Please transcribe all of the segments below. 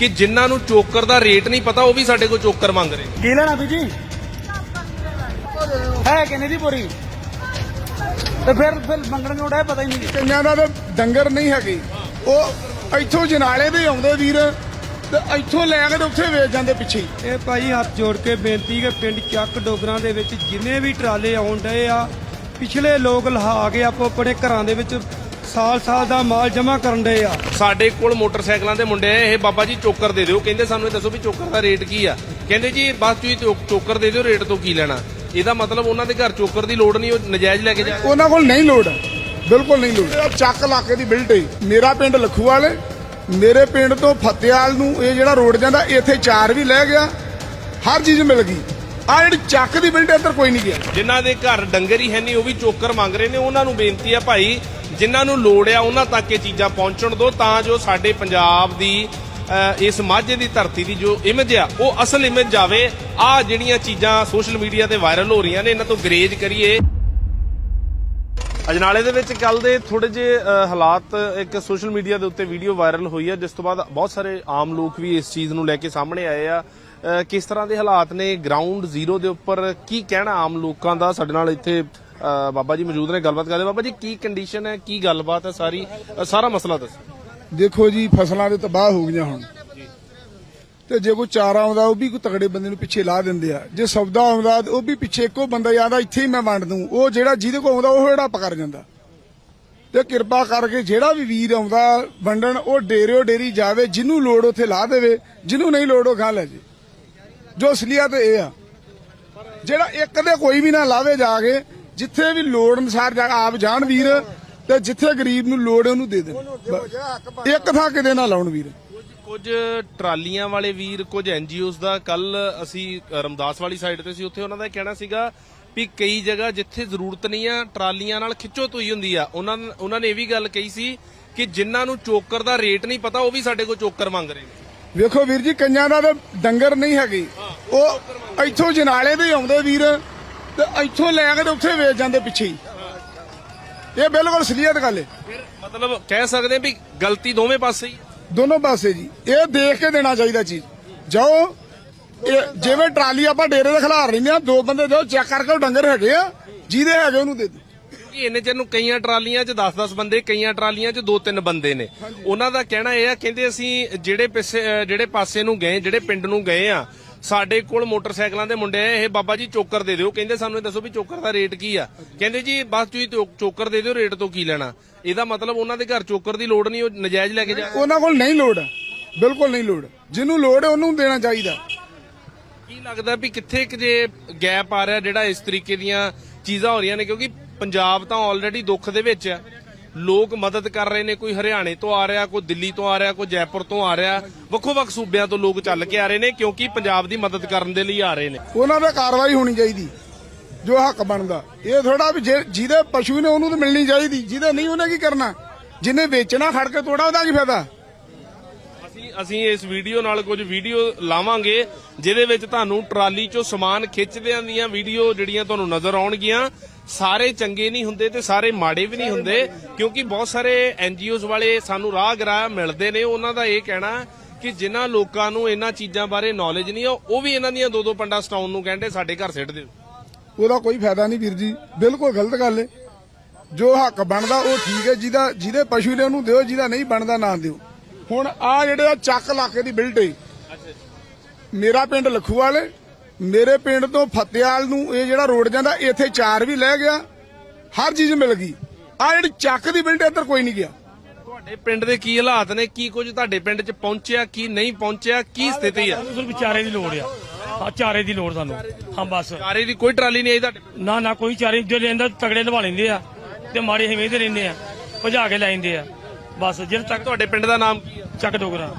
ਕਿ ਜਿਨ੍ਹਾਂ ਨੂੰ ਚੋਕਰ ਦਾ ਰੇਟ ਨਹੀਂ ਪਤਾ ਉਹ ਵੀ ਸਾਡੇ ਕੋਲ ਚੋਕਰ ਮੰਗ ਰਹੇ ਕੀ ਲੈਣਾ ਬੀਜੀ? ਹੈ ਕਿੰਨੇ ਦੀ ਪੂਰੀ? ਤੇ ਫਿਰ ਫਿਰ ਮੰਗਣ ਨੂੰ ਡੇ ਪਤਾ ਹੀ ਨਹੀਂ। ਕਈਆਂ ਦਾ ਤਾਂ ਡੰਗਰ ਨਹੀਂ ਹੈਗੇ। ਉਹ ਇੱਥੋਂ ਜਨਾਲੇ ਦੇ ਆਉਂਦੇ ਵੀਰ ਤੇ ਇੱਥੋਂ ਲੈ ਕੇ ਤੇ ਉੱਥੇ ਵੇਚ ਜਾਂਦੇ ਪਿੱਛੇ। ਇਹ ਭਾਈ ਹੱਥ ਜੋੜ ਕੇ ਬੇਨਤੀ ਕਿ ਪਿੰਡ ਚੱਕ ਡੋਗਰਾਂ ਦੇ ਵਿੱਚ ਜਿੰਨੇ ਵੀ ਟਰਾਲੇ ਆਉਣ ਡਏ ਆ ਪਿਛਲੇ ਲੋਕ ਲਹਾ ਕੇ ਆਪੋ ਆਪਣੇ ਘਰਾਂ ਦੇ ਵਿੱਚ ਸਾਲ ਸਾਲ ਦਾ ਮਾਲ ਜਮ੍ਹਾਂ ਕਰਨ ਡਏ ਆ। ਸਾਡੇ ਕੋਲ ਮੋਟਰਸਾਈਕਲਾਂ ਦੇ ਮੁੰਡੇ ਆਏ ਇਹ ਬਾਬਾ ਜੀ ਚੋਕਰ ਦੇ ਦਿਓ। ਕਹਿੰਦੇ ਸਾਨੂੰ ਇਹ ਦੱਸੋ ਵੀ ਚੋਕਰ ਦਾ ਰੇਟ ਕੀ ਆ। ਕਹਿੰਦੇ ਜੀ ਬਸ ਤੁਸੀਂ ਚੋ- ਚੋਕਰ ਦੇ ਦਿਓ ਰੇਟ ਤੋਂ ਕੀ ਲੈਣਾ। ਇਹਦਾ ਮਤਲਬ ਉਹਨਾਂ ਦੇ ਘਰ ਚੋਕਰ ਦੀ ਲੋੜ ਨਹੀਂ ਉਹ ਨਜਾਇਜ਼ ਲੈ ਕੇ ਜਾ ਉਹਨਾਂ ਕੋਲ ਨਹੀਂ ਲੋੜ। ਬਿਲਕੁਲ ਨਹੀਂ ਲੋੜ। ਇਹ ਚੱਕ ਇਲਾਕੇ ਦੀ ਬਿਲਟ ਹੈ ਮੇਰਾ ਪਿੰਡ ਲਖੂਵਾਲ ਮੇਰੇ ਪਿੰਡ ਤੋਂ ਫਤਿਆਲ ਨੂੰ ਇਹ ਜਿਹੜਾ ਰੋਡ ਜਾਂਦਾ ਇੱਥੇ ਚਾਰ ਵੀ ਲੈ ਗਿਆ। ਹਰ ਚੀਜ਼ ਮਿਲ ਗਈ। ਆ ਜਿਹੜੀ ਚੱਕ ਦੀ ਬਿਲਟ ਇੱਧਰ ਕੋਈ ਨਹੀਂ ਗਿਆ। ਜਿਨ੍ਹਾਂ ਦੇ ਘਰ ਡੰਗਰ ਹੀ ਹੈ ਨਹੀਂ ਉਹ ਵੀ ਚੋਕਰ ਮੰਗ ਰਹੇ ਨੇ। ਉਹਨਾਂ ਨੂੰ ਬੇਨਤੀ ਆ ਭਾਈ ਜਿਨ੍ਹਾਂ ਨੂੰ ਲੋੜ ਆ, ਉਹਨਾਂ ਤੱਕ ਇਹ ਚੀਜ਼ਾਂ ਪਹੁੰਚਣ ਦਿਓ ਤਾਂ ਜੋ ਸਾਡੇ ਪੰਜਾਬ ਦੀ ਇਸ ਮਾਝੇ ਦੀ ਧਰਤੀ ਦੀ ਜੋ ਇਮੇਜ ਆ, ਉਹ ਅਸਲ ਇਮੇਜ ਜਾਵੇ। ਆ ਜਿਹੜੀਆਂ ਚੀਜ਼ਾਂ ਸੋਸ਼ਲ ਮੀਡੀਆ ਤੇ ਵਾਇਰਲ ਹੋ ਰਹੀਆਂ ਨੇ, ਇਹਨਾਂ ਤੋਂ ਗਰੇਜ ਕਰੀਏ। ਅਜਨਾਲੇ ਦੇ ਵਿੱਚ ਕੱਲ ਦੇ ਥੋੜੇ ਜਿਹੇ ਹਾਲਾਤ, ਇੱਕ ਸੋਸ਼ਲ ਮੀਡੀਆ ਦੇ ਉੱਤੇ ਵੀਡੀਓ ਵਾਇਰਲ ਹੋਈ ਹੈ ਜਿਸ ਤੋਂ ਬਾਅਦ ਬਹੁਤ ਸਾਰੇ ਆਮ ਲੋਕ ਵੀ ਇਸ ਚੀਜ਼ ਨੂੰ ਲੈ ਕੇ ਸਾਹਮਣੇ ਆਏ ਆ। ਕਿਸ ਤਰ੍ਹਾਂ ਦੇ ਹਾਲਾਤ ਨੇ? ਗਰਾਊਂਡ ਜ਼ੀਰੋ ਦੇ ਉੱਪਰ ਕੀ ਕਹਿਣਾ ਆਮ ਲੋਕਾਂ ਦਾ? ਸਾਡੇ ਨਾਲ ਇੱਥੇ ਬਾਬਾ ਜੀ ਮੌਜੂਦ ਨੇ, ਗੱਲਬਾਤ ਕਰਦੇ ਬਾਬਾ ਜੀ, ਕੀ ਕੰਡੀਸ਼ਨ ਹੈ, ਕੀ ਗੱਲਬਾਤ ਹੈ ਸਾਰੀ? ਸਾਰਾ ਮਸਲਾ ਦੱਸੋ। ਦੇਖੋ ਜੀ, ਫਸਲਾਂ ਦੇ ਤਬਾਹ ਹੋ ਗਈਆਂ ਹੁਣ। ਤੇ ਜੇ ਕੋਈ ਚਾਰਾ ਆਉਂਦਾ, ਉਹ ਵੀ ਕੋਈ ਤਗੜੇ ਬੰਦੇ ਨੂੰ ਪਿੱਛੇ ਲਾ ਦਿੰਦੇ ਆ। ਜੇ ਸੌਦਾ ਆਉਂਦਾ, ਉਹ ਵੀ ਪਿੱਛੇ ਇੱਕੋ ਬੰਦਾ ਜਾਂਦਾ ਇੱਥੇ ਹੀ ਮੈਂ ਵੰਡ ਦੂੰ। ਉਹ ਜਿਹੜਾ ਜਿਹਦੇ ਕੋਲ ਆਉਂਦਾ, ਉਹ ਹੜਾਪ ਕਰ ਜਾਂਦਾ। ਤੇ ਕਿਰਪਾ ਕਰਕੇ ਜਿਹੜਾ ਵੀ ਵੀਰ ਆਉਂਦਾ, ਵੰਡਣ, ਉਹ ਡੇਰਿਓ ਡੇਰੀ ਜਾਵੇ, ਜਿਹਨੂੰ ਲੋੜ ਉੱਥੇ ਲਾ ਦੇਵੇ, ਜਿਹਨੂੰ ਨਹੀਂ ਲੋੜ, ਉਹ ਗਾਂ ਲੈ ਜੇ। ਜੋ ਅਸਲੀਅਤ ਇਹ ਆ। ਜਿਹੜਾ ਇੱਕ ਦੇ ਕੋਈ ਵੀ ਨਾ ਲਾਵੇ ਜਾ ਕੇ ਜਿੱਥੇ ਵੀ ਲੋੜ ਅਨੁਸਾਰ ਜਾ ਆਪ ਜਾਣ ਵੀਰ ਤੇ ਜਿੱਥੇ ਗਰੀਬ ਨੂੰ ਲੋੜ ਹੈ ਉਹਨੂੰ ਦੇ ਦੇਣ। ਇੱਕ ਥਾਂ ਕਿਤੇ ਨਾ ਲਾਉਣ ਵੀਰ। ਕੁਝ ਟਰਾਲੀਆਂ ਵਾਲੇ ਵੀਰ ਕੁਝ ਐਨਜੀਓਜ਼ ਦਾ। ਕੱਲ ਅਸੀਂ ਰਮਦਾਸ ਵਾਲੀ ਸਾਈਡ ਤੇ ਸੀ ਉੱਥੇ ਉਹਨਾਂ ਦਾ ਇਹ ਕਹਿਣਾ ਸੀਗਾ ਵੀ ਕਈ ਜਗ੍ਹਾ ਜਿੱਥੇ ਜ਼ਰੂਰਤ ਨਹੀਂ ਆ ਟਰਾਲੀਆਂ ਨਾਲ ਖਿੱਚੋ ਤੋਈ ਹੁੰਦੀ ਆ। ਉਹਨਾਂ ਉਹਨਾਂ ਨੇ ਇਹ ਵੀ ਗੱਲ ਕਹੀ ਸੀ ਕਿ ਜਿਨ੍ਹਾਂ ਨੂੰ ਚੋਕਰ ਦਾ ਰੇਟ ਨਹੀਂ ਪਤਾ ਉਹ ਵੀ ਸਾਡੇ ਕੋਲ ਚੋਕਰ ਮੰਗ ਰਹੇ ਨੇ। ਵੇਖੋ ਵੀਰ ਜੀ ਕਈਆਂ ਦਾ ਤਾਂ ਡੰਗਰ ਨਹੀਂ ਹੈਗੇ। ਉਹ ਇੱਥੋਂ ਜਨਾਲੇ ਦੇ ਆਉਂਦੇ ਵੀਰ। ਤੇ ਇੱਥੋਂ ਲੈ ਕੇ ਤੇ ਉੱਥੇ ਵੇਚ ਜਾਂਦੇ ਪਿੱਛੇ ਹੀ। ਇਹ ਬਿਲਕੁਲ ਅਸਲੀਅਤ ਗੱਲ ਹੈ ਫਿਰ ਮਤਲਬ ਕਹਿ ਸਕਦੇ ਵੀ ਗਲਤੀ ਦੋਵੇਂ ਪਾਸੇ ਹੀ। ਦੋਨੋਂ ਪਾਸੇ ਜੀ। ਇਹ ਦੇਖ ਕੇ ਦੇਣਾ ਚਾਹੀਦਾ ਚੀਜ਼। ਜਾਓ ਇਹ ਜਿਵੇਂ ਟਰਾਲੀ ਆਪਾਂ ਡੇਰੇ ਦੇ ਖਿਲਾਰ ਲੈਂਦੇ ਆ ਦੋ ਬੰਦੇ ਜਾਓ ਚੈੱਕ ਕਰਕੇ ਉਹ ਡੰਗਰ ਹੈਗੇ ਆ ਜਿਹਦੇ ਹੈਗੇ ਉਹਨੂੰ ਦੇ ਦਿਓ। ਕਿਉਂਕਿ ਇੰਨੇ ਚਿਰ ਨੂੰ ਕਈਆਂ ਟਰਾਲੀਆਂ 'ਚ 10-10 ਬੰਦੇ ਕਈਆਂ ਟਰਾਲੀਆਂ 'ਚ 2-3 ਬੰਦੇ ਨੇ। ਉਹਨਾਂ ਦਾ ਕਹਿਣਾ ਇਹ ਆ ਕਹਿੰਦੇ ਅਸੀਂ ਜਿਹੜੇ ਪਿੱਛੇ ਅਹ ਜਿਹੜੇ ਪਾਸੇ ਨੂੰ ਗਏ ਜਿਹੜੇ ਪਿੰਡ ਨੂੰ ਗਏ ਆ ਸਾਡੇ ਕੋਲ ਮੋਟਰਸਾਈਕਲਾਂ ਦੇ ਮੁੰਡੇ ਆ ਇਹ ਬਾਬਾ ਜੀ ਚੋਕਰ ਦੇ ਦਿਓ। ਕਹਿੰਦੇ ਸਾਨੂੰ ਇਹ ਦੱਸੋ ਵੀ ਚੋਕਰ ਦਾ ਰੇਟ ਕੀ ਆ? ਕਹਿੰਦੇ ਜੀ ਬਸ ਤੁਸੀਂ ਚੋ- ਚੋਕਰ ਦੇ ਦਿਓ ਰੇਟ ਤੋਂ ਕੀ ਲੈਣਾ? ਇਹਦਾ ਮਤਲਬ ਉਹਨਾਂ ਦੇ ਘਰ ਚੋਕਰ ਦੀ ਲੋੜ ਨਹੀਂ ਉਹ ਨਜਾਇਜ਼ ਲੈ ਕੇ ਜਾ ਉਹਨਾਂ ਕੋਲ ਨਹੀਂ ਲੋੜ। ਬਿਲਕੁਲ ਨਹੀਂ ਲੋੜ। ਜਿਹਨੂੰ ਲੋੜ ਹੈ ਉਹਨੂੰ ਦੇਣਾ ਚਾਹੀਦਾ। ਕੀ ਲੱਗਦਾ ਵੀ ਕਿੱਥੇ ਕਿ ਜੇ ਗੈਪ ਆ ਰਿਹਾ ਜਿਹੜਾ ਇਸ ਤਰੀਕੇ ਦੀਆਂ ਚੀਜ਼ਾਂ ਹੋ ਰਹੀਆਂ ਨੇ? ਕਿਉਂਕਿ ਪੰਜਾਬ ਤਾਂ ਆਲਰੇਡੀ ਦੁੱਖ ਦੇ ਵਿੱਚ ਹੈ ਲੋਕ ਮਦਦ ਕਰ ਰਹੇ ਨੇ, ਕੋਈ ਹਰਿਆਣੇ ਤੋਂ ਆ ਰਿਹਾ, ਕੋਈ ਦਿੱਲੀ ਤੋਂ ਆ ਰਿਹਾ, ਕੋਈ ਜੈਪੁਰ ਤੋਂ ਆ ਰਿਹਾ, ਵੱਖੋ ਵੱਖ ਸੂਬਿਆਂ ਤੋਂ ਲੋਕ ਚੱਲ ਕੇ ਆ ਰਹੇ ਨੇ, ਕਿਉਂਕਿ ਪੰਜਾਬ ਦੀ ਮਦਦ ਕਰਨ ਦੇ ਲਈ ਆ ਰਹੇ ਨੇ। ਉਹਨਾਂ ਤੇ ਕਾਰਵਾਈ ਹੋਣੀ ਚਾਹੀਦੀ, ਜੋ ਹੱਕ ਬਣਦਾ। ਇਹ ਥੋੜਾ ਵੀ ਜਿਹਦੇ ਪਸ਼ੂ ਨੇ ਉਹਨੂੰ ਤਾਂ ਮਿਲਣੀ ਚਾਹੀਦੀ, ਜਿਹਦੇ ਨਹੀਂ ਉਹਨੇ ਕੀ ਕਰਨਾ? ਜਿਹਨੇ ਵੇਚਣਾ ਖੜ ਕੇ ਤੋੜਾ, ਉਹਦਾ ਕੀ ਫਾਇਦਾ? ਅਸੀਂ ਇਸ ਵੀਡੀਓ ਨਾਲ ਕੁਝ ਵੀਡੀਓ ਲਾਵਾਂਗੇ, ਜਿਹਦੇ ਵਿੱਚ ਤੁਹਾਨੂੰ ਟਰਾਲੀ ਚੋਂ ਸਮਾਨ ਖਿੱਚਦਿਆਂ ਦੀਆਂ ਵੀਡੀਓ ਜਿਹੜੀਆਂ ਤੁਹਾਨੂੰ ਨਜ਼ਰ ਆਉਣਗੀਆਂ। ਸਾਰੇ ਚੰਗੇ ਨਹੀਂ ਹੁੰਦੇ ਤੇ ਸਾਰੇ ਮਾੜੇ ਵੀ ਨਹੀਂ ਹੁੰਦੇ, ਕਿਉਂਕਿ ਬਹੁਤ ਸਾਰੇ ਐਨਜੀਓਜ਼ ਵਾਲੇ ਸਾਨੂੰ ਰਾਹਗਰਾ ਮਿਲਦੇ ਨੇ। ਉਹਨਾਂ ਦਾ ਇਹ ਕਹਿਣਾ ਕਿ ਜਿਨ੍ਹਾਂ ਲੋਕਾਂ ਨੂੰ ਇਹਨਾਂ ਚੀਜ਼ਾਂ ਬਾਰੇ ਨੌਲੇਜ ਨਹੀਂ ਆ, ਉਹ ਵੀ ਇਹਨਾਂ ਦੀਆਂ ਦੋ ਦੋ ਪੰਡਾ ਸਟਾਉਣ ਨੂੰ ਕਹਿੰਦੇ, ਸਾਡੇ ਘਰ ਸਿੱਟ ਦਿਓ। ਉਹਦਾ ਕੋਈ ਫਾਇਦਾ ਨਹੀਂ ਵੀਰ ਜੀ, ਬਿਲਕੁਲ ਗਲਤ ਗੱਲ ਹੈ ਜੋ ਹੱਕ ਬਣਦਾ ਉਹ ਠੀਕ ਹੈ ਜਿਹਦਾ ਜਿਹਦੇ ਪਸ਼ੂ ਨੇ ਉਹਨੂੰ ਦਿਓ, ਜਿਹਦਾ ਨਹੀਂ ਬਣਦਾ ਨਾ ਦਿਓ। ਹੁਣ ਆ ਜਿਹੜੇ ਆ ਚੱਕ ਇਲਾਕੇ ਦੀ ਬਿਲਟ ਹੈ ਮੇਰਾ ਪਿੰਡ ਲਖੂਵਾਲ ਹੈ। ਮੇਰੇ ਪਿੰਡ ਤੋਂ ਫਤਿਆਲ ਨੂੰ ਇਹ ਜਿਹੜਾ ਰੋਡ ਜਾਂਦਾ ਇੱਥੇ ਚਾਰ ਵੀ ਲੈ ਗਿਆ ਹਰ ਚੀਜ਼ ਮਿਲ ਗਈ। ਆ ਜਿਹੜੀ ਚੱਕ ਦੀ ਬਿਲਟ ਇੱਧਰ ਕੋਈ ਨਹੀਂ ਗਿਆ। ਤੁਹਾਡੇ ਪਿੰਡ ਦੇ ਕੀ ਹਾਲਾਤ ਨੇ? ਕੀ ਕੁਝ ਤੁਹਾਡੇ ਪਿੰਡ 'ਚ ਪਹੁੰਚਿਆ ਕੀ ਨਹੀਂ ਪਹੁੰਚਿਆ? ਕੀ ਸਥਿਤੀ ਆ? ਸਾਨੂੰ ਸਿਰਫ ਚਾਰੇ ਦੀ ਲੋੜ ਆ। ਹਾਂ ਚਾਰੇ ਦੀ ਲੋੜ ਸਾਨੂੰ। ਹਾਂ ਬਸ। ਕਾਰੇ ਦੀ ਕੋਈ ਟਰਾਲੀ ਨਹੀਂ ਆਈ ਤੁਹਾਡੇ? ਨਾ ਨਾ ਕੋਈ ਚਾਰੇ। ਜੋ ਲੈਂਦਾ ਤਗੜੇ ਲਵਾ ਲੈਂਦੇ ਆ ਤੇ ਮਾੜੇ ਹਿਵੇਂ ਦੇ ਰਹਿੰਦੇ ਆ ਭਜਾ ਕੇ ਲੈ ਜਾਂਦੇ ਆ। ਬਸ ਜਿੰਨ ਤੱਕ ਤੁਹਾਡੇ ਪਿੰਡ ਦਾ ਨਾਮ ਚੱਕ ਡੋਗਰਾ।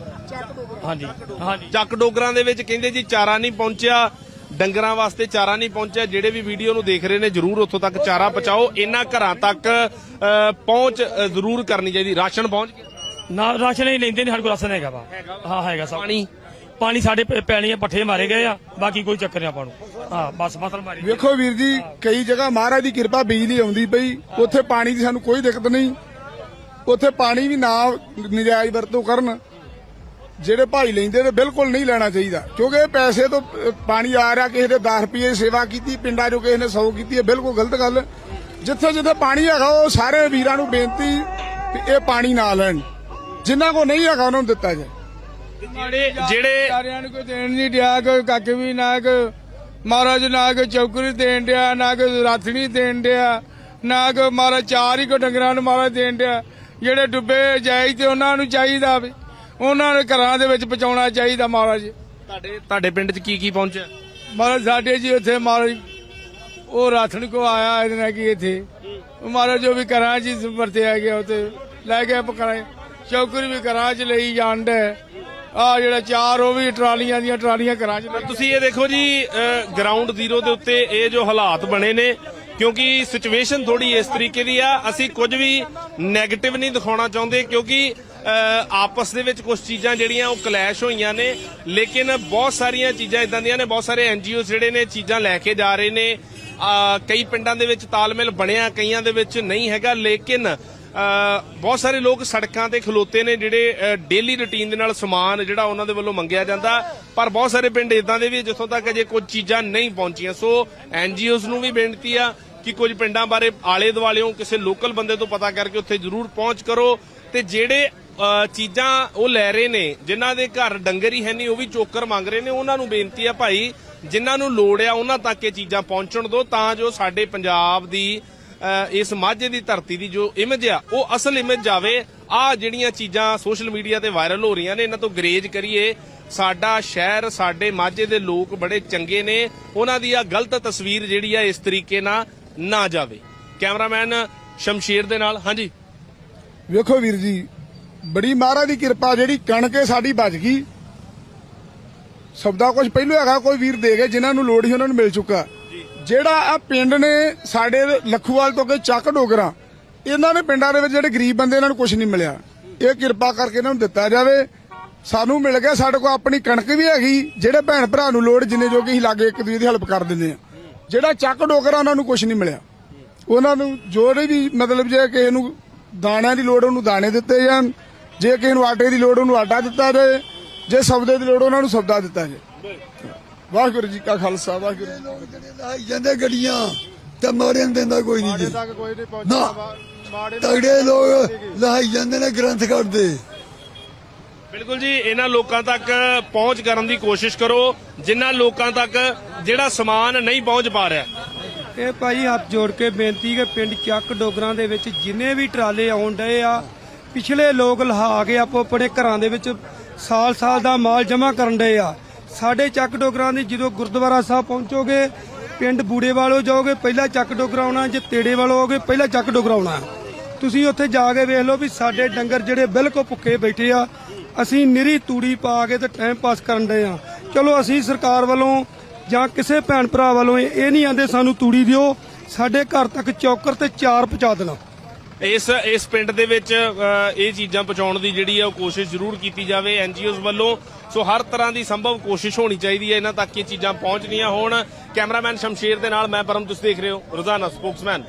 ਹਾਂਜੀ ਹਾਂਜੀ। ਚੱਕ ਡੋਗਰਾਂ ਦੇ ਵਿੱਚ ਕਹਿੰਦੇ ਜੀ ਚਾਰਾ ਨਹੀਂ ਪਹੁੰਚਿਆ ਡੰਗਰਾਂ ਵਾਸਤੇ ਚਾਰਾ ਨਹੀਂ ਪਹੁੰਚਿਆ ਜਿਹੜੇ ਵੀ ਵੀਡੀਓ ਨੂੰ ਦੇਖ ਰਹੇ ਨੇ ਜਰੂਰ ਉੱਥੋਂ ਤੱਕ ਚਾਰਾ ਪਹੁੰਚਾਓ ਇਹਨਾਂ ਘਰਾਂ ਤੱਕ ਅ, ਪਹੁੰਚ ਅ, ਜ਼ਰੂਰ ਕਰਨੀ ਚਾਹੀਦੀ ਰਾਸ਼ਨ ਪਹੁੰਚ ਗਿਆ ਨਾ ਰਾਸ਼ਨ ਹੀ ਲੈਂਦੇ ਨੇ ਸਾਡੇ ਕੋਲ ਰਾਸ਼ਨ ਹੈਗਾ ਵਾ। ਹਾਂ ਹੈਗਾ ਸਭ। ਪਾਣੀ? ਪਾਣੀ ਸਾਡੇ ਪ- ਪੈਣੀਆਂ ਪੱਠੇ ਮਾਰੇ ਗਏ ਆ ਬਾਕੀ ਕੋਈ ਚੱਕਰ ਨਹੀਂ ਆਪਾਂ ਨੂੰ। ਹਾਂ ਬਸ ਫਸਲ ਮਾਰੀ। ਵੇਖੋ ਵੀਰ ਜੀ ਕਈ ਜਗ੍ਹਾ ਮਹਾਰਾਜ ਦੀ ਕਿਰਪਾ ਬਿਜਲੀ ਆਉਂਦੀ ਪਈ ਉੱਥੇ ਪਾਣੀ ਦੀ ਸਾਨੂੰ ਕੋਈ ਦਿੱਕਤ ਨਹੀਂ। ਉੱਥੇ ਪਾਣੀ ਵੀ ਨਾ ਨਜਾਇਜ਼ ਵਰਤੋਂ ਕਰਨ ਜਿਹੜੇ ਭਾਈ ਲੈਂਦੇ ਤੇ ਬਿਲਕੁਲ ਨਹੀਂ ਲੈਣਾ ਚਾਹੀਦਾ। ਕਿਉਂਕਿ ਇਹ ਪੈਸੇ ਤੋਂ ਪਾਣੀ ਆ ਰਿਹਾ ਕਿਸੇ ਦੇ 10 ਰੁਪਏ ਸੇਵਾ ਕੀਤੀ ਪਿੰਡਾਂ 'ਚੋਂ ਕਿਸੇ ਨੇ 100 ਕੀਤੀ ਹੈ ਬਿਲਕੁਲ ਗਲਤ ਗੱਲ। ਜਿੱਥੇ ਜਿੱਥੇ ਪਾਣੀ ਹੈਗਾ ਉਹ ਸਾਰੇ ਵੀਰਾਂ ਨੂੰ ਬੇਨਤੀ ਵੀ ਇਹ ਪਾਣੀ ਨਾ ਲੈਣ। ਜਿਨ੍ਹਾਂ ਕੋ ਨਹੀਂ ਹੈਗਾ ਉਹਨਾਂ ਨੂੰ ਦਿੱਤਾ ਜਾਏ। ਜਿਹੜੇ ਜਿਹੜੇ ਸਾਰਿਆਂ ਨੂੰ ਕੋਈ ਦੇਣ ਨਹੀਂ ਡਿਆ ਕੋਈ ਕੱਖ ਵੀ ਨਾ ਕੋਈ ਮਹਾਰਾਜ ਨਾ ਕੋਈ ਚੌਕਰੀ ਦੇਣ ਡਿਆ ਨਾ ਕੋਈ ਰਾਥਣੀ ਦੇਣ ਡਿਆ ਨਾ ਕੋਈ ਮਹਾਰਾਜ ਚਾਰ ਹੀ ਕੋ ਡੰਗਰਾਂ ਨੂੰ ਮਹਾਰਾਜ ਦੇਣ ਡਿਆ ਜਿਹੜੇ ਡੁੱਬੇ ਜਾਈ ਤੇ ਉਹਨਾਂ ਨੂੰ ਚਾਹੀਦਾ ਵੀ ਉਹਨਾਂ ਨੂੰ ਘਰਾਂ ਦੇ ਵਿੱਚ ਪਹੁੰਚਾਉਣਾ ਚਾਹੀਦਾ ਮਹਾਰਾਜ। ਤੁਹਾਡੇ ਤੁਹਾਡੇ ਪਿੰਡ 'ਚ ਕੀ ਕੀ ਪਹੁੰਚਿਆ? ਮਹਾਰਾਜ ਸਾਡੇ ਜੀ ਇੱਥੇ ਮਹਾਰਾਜ ਉਹ ਰਾਥਣ ਕੋ ਆਇਆ ਇਹਦੇ ਨਾਲ ਕੀ ਇੱਥੇ। ਮਹਾਰਾਜ ਜੋ ਵੀ ਘਰਾਂ 'ਚ ਵਰਤਿਆ ਗਿਆ ਉਹ ਤੇ ਲੈ ਕੇ ਪਕੜਾਏ ਚੌਕਰੀ ਵੀ ਘਰਾਂ 'ਚ ਲਈ ਜਾਂਦਾ ਆ ਜਿਹੜਾ ਚਾਰ ਉਹ ਵੀ ਟਰਾਲੀਆਂ ਦੀਆਂ ਟਰਾਲੀਆਂ ਘਰਾਂ 'ਚ ਤੁਸੀਂ ਇਹ ਦੇਖੋ ਜੀ ਗਰਾਊਂਡ ਜ਼ੀਰੋ ਦੇ ਉੱਤੇ ਇਹ ਜੋ ਹਾਲਾਤ ਬਣੇ ਨੇ ਕਿਉਂਕਿ ਸਿਚੁਏਸ਼ਨ ਥੋੜੀ ਇਸ ਤਰੀਕੇ ਦੀ ਆ। ਅਸੀਂ ਕੁਝ ਵੀ 네ਗੇਟਿਵ ਨਹੀਂ ਦਿਖਾਉਣਾ ਚਾਹੁੰਦੇ ਕਿਉਂਕਿ ਆਪਸ ਦੇ ਵਿੱਚ ਕੁਝ ਚੀਜ਼ਾਂ ਜਿਹੜੀਆਂ ਉਹ ਕਲੈਸ਼ ਹੋਈਆਂ ਨੇ। ਲੇਕਿਨ ਬਹੁਤ ਸਾਰੀਆਂ ਚੀਜ਼ਾਂ ਇਦਾਂ ਦੀਆਂ ਨੇ, ਬਹੁਤ ਸਾਰੇ ਐਨਜੀਓ ਜਿਹੜੇ ਨੇ ਚੀਜ਼ਾਂ ਲੈ ਕੇ ਜਾ ਰਹੇ ਨੇ। ਕਈ ਪਿੰਡਾਂ ਦੇ ਵਿੱਚ ਤਾਲਮੇਲ ਬਣਿਆ, ਕਈਆਂ ਦੇ ਵਿੱਚ ਨਹੀਂ ਹੈਗਾ। ਲੇਕਿਨ ਬਹੁਤ ਸਾਰੇ ਲੋਕ ਸੜਕਾਂ ਤੇ ਖਲੋਤੇ ਨੇ ਜਿਹੜੇ ਡੇਲੀ ਰੁਟੀਨ ਦੇ ਨਾਲ ਸਮਾਨ ਜਿਹੜਾ ਉਹਨਾਂ ਦੇ ਵੱਲੋਂ ਮੰਗਿਆ ਜਾਂਦਾ। ਪਰ ਬਹੁਤ ਸਾਰੇ ਪਿੰਡ ਇਦਾਂ ਦੇ ਵੀ ਜਿੱਥੋਂ ਤੱਕ ਅਜੇ ਕੁਝ ਚੀਜ਼ਾਂ ਨਹੀਂ ਪਹੁੰਚੀਆਂ। ਸੋ ਐਨਜੀਓਜ਼ ਨੂੰ ਵੀ ਬੇਨਤੀ ਆ ਕਿ ਕੁਝ ਪਿੰਡਾਂ ਬਾਰੇ ਆਲੇ ਦੁਆਲਿਓਂ ਕਿਸੇ ਲੋਕਲ ਬੰਦੇ ਤੋਂ ਪਤਾ ਕਰਕੇ ਉੱਥੇ ਜ਼ਰੂਰ ਪਹੁੰਚ ਕਰੋ। ਤੇ ਜਿਹੜੇ ਚੀਜ਼ਾਂ ਉਹ ਲੈ ਰਹੇ ਨੇ, ਜਿਨ੍ਹਾਂ ਦੇ ਘਰ ਡੰਗਰ ਹੀ ਹੈ ਨਹੀਂ, ਉਹ ਵੀ ਚੋਕਰ ਮੰਗ ਰਹੇ ਨੇ, ਉਹਨਾਂ ਨੂੰ ਬੇਨਤੀ ਆ ਭਾਈ, ਜਿਨ੍ਹਾਂ ਨੂੰ ਲੋੜ ਆ, ਉਹਨਾਂ ਤੱਕ ਇਹ ਚੀਜ਼ਾਂ ਪਹੁੰਚਣ ਦਿਓ, ਤਾਂ ਜੋ ਸਾਡੇ ਪੰਜਾਬ ਦੀ ਇਸ ਮਾਝੇ ਦੀ ਧਰਤੀ ਦੀ ਜੋ ਇਮੇਜ ਆ, ਉਹ ਅਸਲ ਇਮੇਜ ਜਾਵੇ। ਆ ਜਿਹੜੀਆਂ ਚੀਜ਼ਾਂ ਸੋਸ਼ਲ ਮੀਡੀਆ ਤੇ ਵਾਇਰਲ ਹੋ ਰਹੀਆਂ ਨੇ, ਇਹਨਾਂ ਤੋਂ ਗਰੇਜ ਕਰੀਏ। ਸਾਡਾ ਸ਼ਹਿਰ, ਸਾਡੇ ਮਾਝੇ ਦੇ ਲੋਕ ਬੜੇ ਚੰਗੇ ਨੇ। ਉਹਨਾਂ ਦੀ ਆ ਗਲਤ ਤਸਵੀਰ ਜਿਹੜੀ ਆ, ਇਸ ਤਰੀਕੇ ਨਾਲ ਨਾ ਜਾਵੇ। ਕੈਮਰਾਮੈਨ ਸ਼ਮਸ਼ੀਰ ਦੇ ਨਾਲ ਹਾਂਜੀ। ਵੇਖੋ ਵੀਰ ਜੀ ਬੜੀ ਮਹਾਰਾਜ ਦੀ ਕਿਰਪਾ ਜਿਹੜੀ ਕਣਕੇ ਸਾਡੀ ਬਚ ਗਈ। ਸਬਦਾ ਕੁਝ ਪਹਿਲੋਂ ਹੈਗਾ ਕੋਈ ਵੀਰ ਦੇ ਗਏ ਜਿਨ੍ਹਾਂ ਨੂੰ ਲੋੜ ਸੀ ਉਹਨਾਂ ਨੂੰ ਮਿਲ ਚੁੱਕਾ। ਜਿਹੜਾ ਆ ਪਿੰਡ ਨੇ ਸਾਡੇ ਲੱਖੂਵਾਲ ਤੋਂ ਕੇ ਚੱਕ ਡੋਗਰਾ ਇਹਨਾਂ ਨੇ ਪਿੰਡਾਂ ਦੇ ਵਿੱਚ ਜਿਹੜੇ ਗਰੀਬ ਬੰਦੇ ਇਹਨਾਂ ਨੂੰ ਕੁਝ ਨਹੀਂ ਮਿਲਿਆ। ਇਹ ਕਿਰਪਾ ਕਰਕੇ ਇਹਨਾਂ ਨੂੰ ਦਿੱਤਾ ਜਾਵੇ। ਸਾਨੂੰ ਮਿਲ ਗਿਆ ਸਾਡੇ ਕੋਲ ਆਪਣੀ ਕਣਕ ਵੀ ਹੈਗੀ ਜਿਹੜੇ ਭੈਣ ਭਰਾ ਨੂੰ ਲੋੜ ਜਿੰਨੇ ਜੋ ਕਿ ਅਸੀਂ ਲਾਗੇ ਇੱਕ ਦੂਜੇ ਦੀ ਹੈਲਪ ਕਰ ਦਿੰਦੇ ਆ ਜਿਹੜਾ ਚੱਕ ਡੋਗਰਾ ਉਹਨਾਂ ਨੂੰ ਕੁਝ ਨਹੀਂ ਮਿਲਿਆ। ਉਹਨਾਂ ਨੂੰ ਜੋ ਵੀ ਮਤਲਬ ਜੇ ਕਿਸੇ ਨੂੰ ਦਾਣਿਆਂ ਦੀ ਲੋੜ ਉਹਨੂੰ ਦਾਣੇ ਦਿੱਤੇ ਜਾਣ। ਜੇ ਕਿਸੇ ਨੂੰ ਆਟੇ ਦੀ ਲੋੜ ਉਹਨੂੰ ਆਟਾ ਦਿੱਤਾ ਜਾਏ। ਜੇ ਸਬਦੇ ਦੀ ਲੋੜ ਉਹਨਾਂ ਨੂੰ ਸਬਦਾ ਦਿੱਤਾ ਜਾਏ। ਵਾਹਿਗੁਰੂ ਜੀ ਕਾ ਖਾਲਸਾ ਵਾਹਿਗੁਰੂ ਜੀ ਕੀ ਫਤਿਹ। ਲਾਈ ਜਾਂਦੇ ਗੱਡੀਆਂ ਤੇ ਮਾਰਿਆਂ ਦਿੰਦਾ ਕੋਈ ਨਹੀਂ ਜੀ। ਨਾ ਤਗੜੇ ਲੋਕ ਲਾਈ ਜਾਂਦੇ ਨੇ ਗ੍ਰੰਥ ਕੱਢਦੇ। ਬਿਲਕੁਲ ਜੀ, ਇਹਨਾਂ ਲੋਕਾਂ ਤੱਕ ਪਹੁੰਚ ਕਰਨ ਦੀ ਕੋਸ਼ਿਸ਼ ਕਰੋ, ਜਿਨ੍ਹਾਂ ਲੋਕਾਂ ਤੱਕ ਜਿਹੜਾ ਸਮਾਨ ਨਹੀਂ ਪਹੁੰਚ ਪਾ ਰਿਹਾ। ਇਹ ਭਾਈ ਹੱਥ ਜੋੜ ਕੇ ਬੇਨਤੀ ਕਿ ਪਿੰਡ ਚੱਕ ਡੋਗਰਾਂ ਦੇ ਵਿੱਚ ਜਿੰਨੇ ਵੀ ਟਰਾਲੇ ਆਉਣ ਡਏ ਆ, ਪਿਛਲੇ ਲੋਕ ਲਹਾ ਕੇ ਆਪੋ ਆਪਣੇ ਘਰਾਂ ਦੇ ਵਿੱਚ ਸਾਲ-ਸਾਲ ਦਾ ਮਾਲ ਜਮ੍ਹਾਂ ਕਰਨ ਡਏ ਆ। ਸਾਡੇ ਚੱਕ ਡੋਗਰਾਂ ਦੀ ਜਦੋਂ ਗੁਰਦੁਆਰਾ ਸਾਹਿਬ ਪਹੁੰਚੋਗੇ, ਪਿੰਡ ਬੂੜੇ ਵਾਲੋ ਜਾਓਗੇ, ਪਹਿਲਾਂ ਚੱਕ ਡੋਗਰਾ ਆਉਣਾ, ਜੇ ਤੇੜੇ ਵਾਲੋ ਆਓਗੇ, ਪਹਿਲਾਂ ਚੱਕ ਡੋਗਰਾ ਆਉਣਾ। ਤੁਸੀਂ ਉੱਥੇ ਜਾ ਕੇ ਵੇਖ ਲਓ ਵੀ ਸਾਡੇ ਡੰਗਰ ਜਿਹੜੇ ਬਿਲਕੁਲ ਭੁੱਖੇ ਬੈਠੇ ਆ ਅਸੀਂ ਨਿਰੀ ਤੂੜੀ ਪਾ ਕੇ ਤੇ ਟਾਈਮ ਪਾਸ ਕਰਨ ਡਏ ਆ ਚਲੋ ਅਸੀਂ ਸਰਕਾਰ ਵੱਲੋਂ ਜਾਂ ਕਿਸੇ ਭੈਣ ਭਰਾ ਵੱਲੋਂ ਇਹ ਨਹੀਂ ਆਂਦੇ ਸਾਨੂੰ ਤੂੜੀ ਦਿਓ। ਸਾਡੇ ਘਰ ਤੱਕ ਚੌਕਰ ਤੇ ਚਾਰ ਪਹੁੰਚਾ ਦੇਣਾ। ਇਸ ਇਸ ਪਿੰਡ ਦੇ ਵਿੱਚ ਇਹ ਚੀਜ਼ਾਂ ਪਹੁੰਚਾਉਣ ਦੀ ਜਿਹੜੀ ਹੈ ਉਹ ਕੋਸ਼ਿਸ਼ ਜ਼ਰੂਰ ਕੀਤੀ ਜਾਵੇ ਐਨਜੀਓਜ਼ ਵੱਲੋਂ। ਸੋ ਹਰ ਤਰ੍ਹਾਂ ਦੀ ਸੰਭਵ ਕੋਸ਼ਿਸ਼ ਹੋਣੀ ਚਾਹੀਦੀ ਹੈ ਇਹਨਾਂ ਤੱਕ ਇਹ ਚੀਜ਼ਾਂ ਪਹੁੰਚਣੀਆਂ ਹੋਣ। ਕੈਮਰਾਮੈਨ ਸ਼ਮਸ਼ੀਰ ਦੇ ਨਾਲ ਮੈਂ ਪਰਮ, ਤੁਸੀਂ ਦੇਖ ਰਹੇ ਹੋ ਰੋਜ਼ਾਨਾ ਸਪੋਕਸਮੈਨ।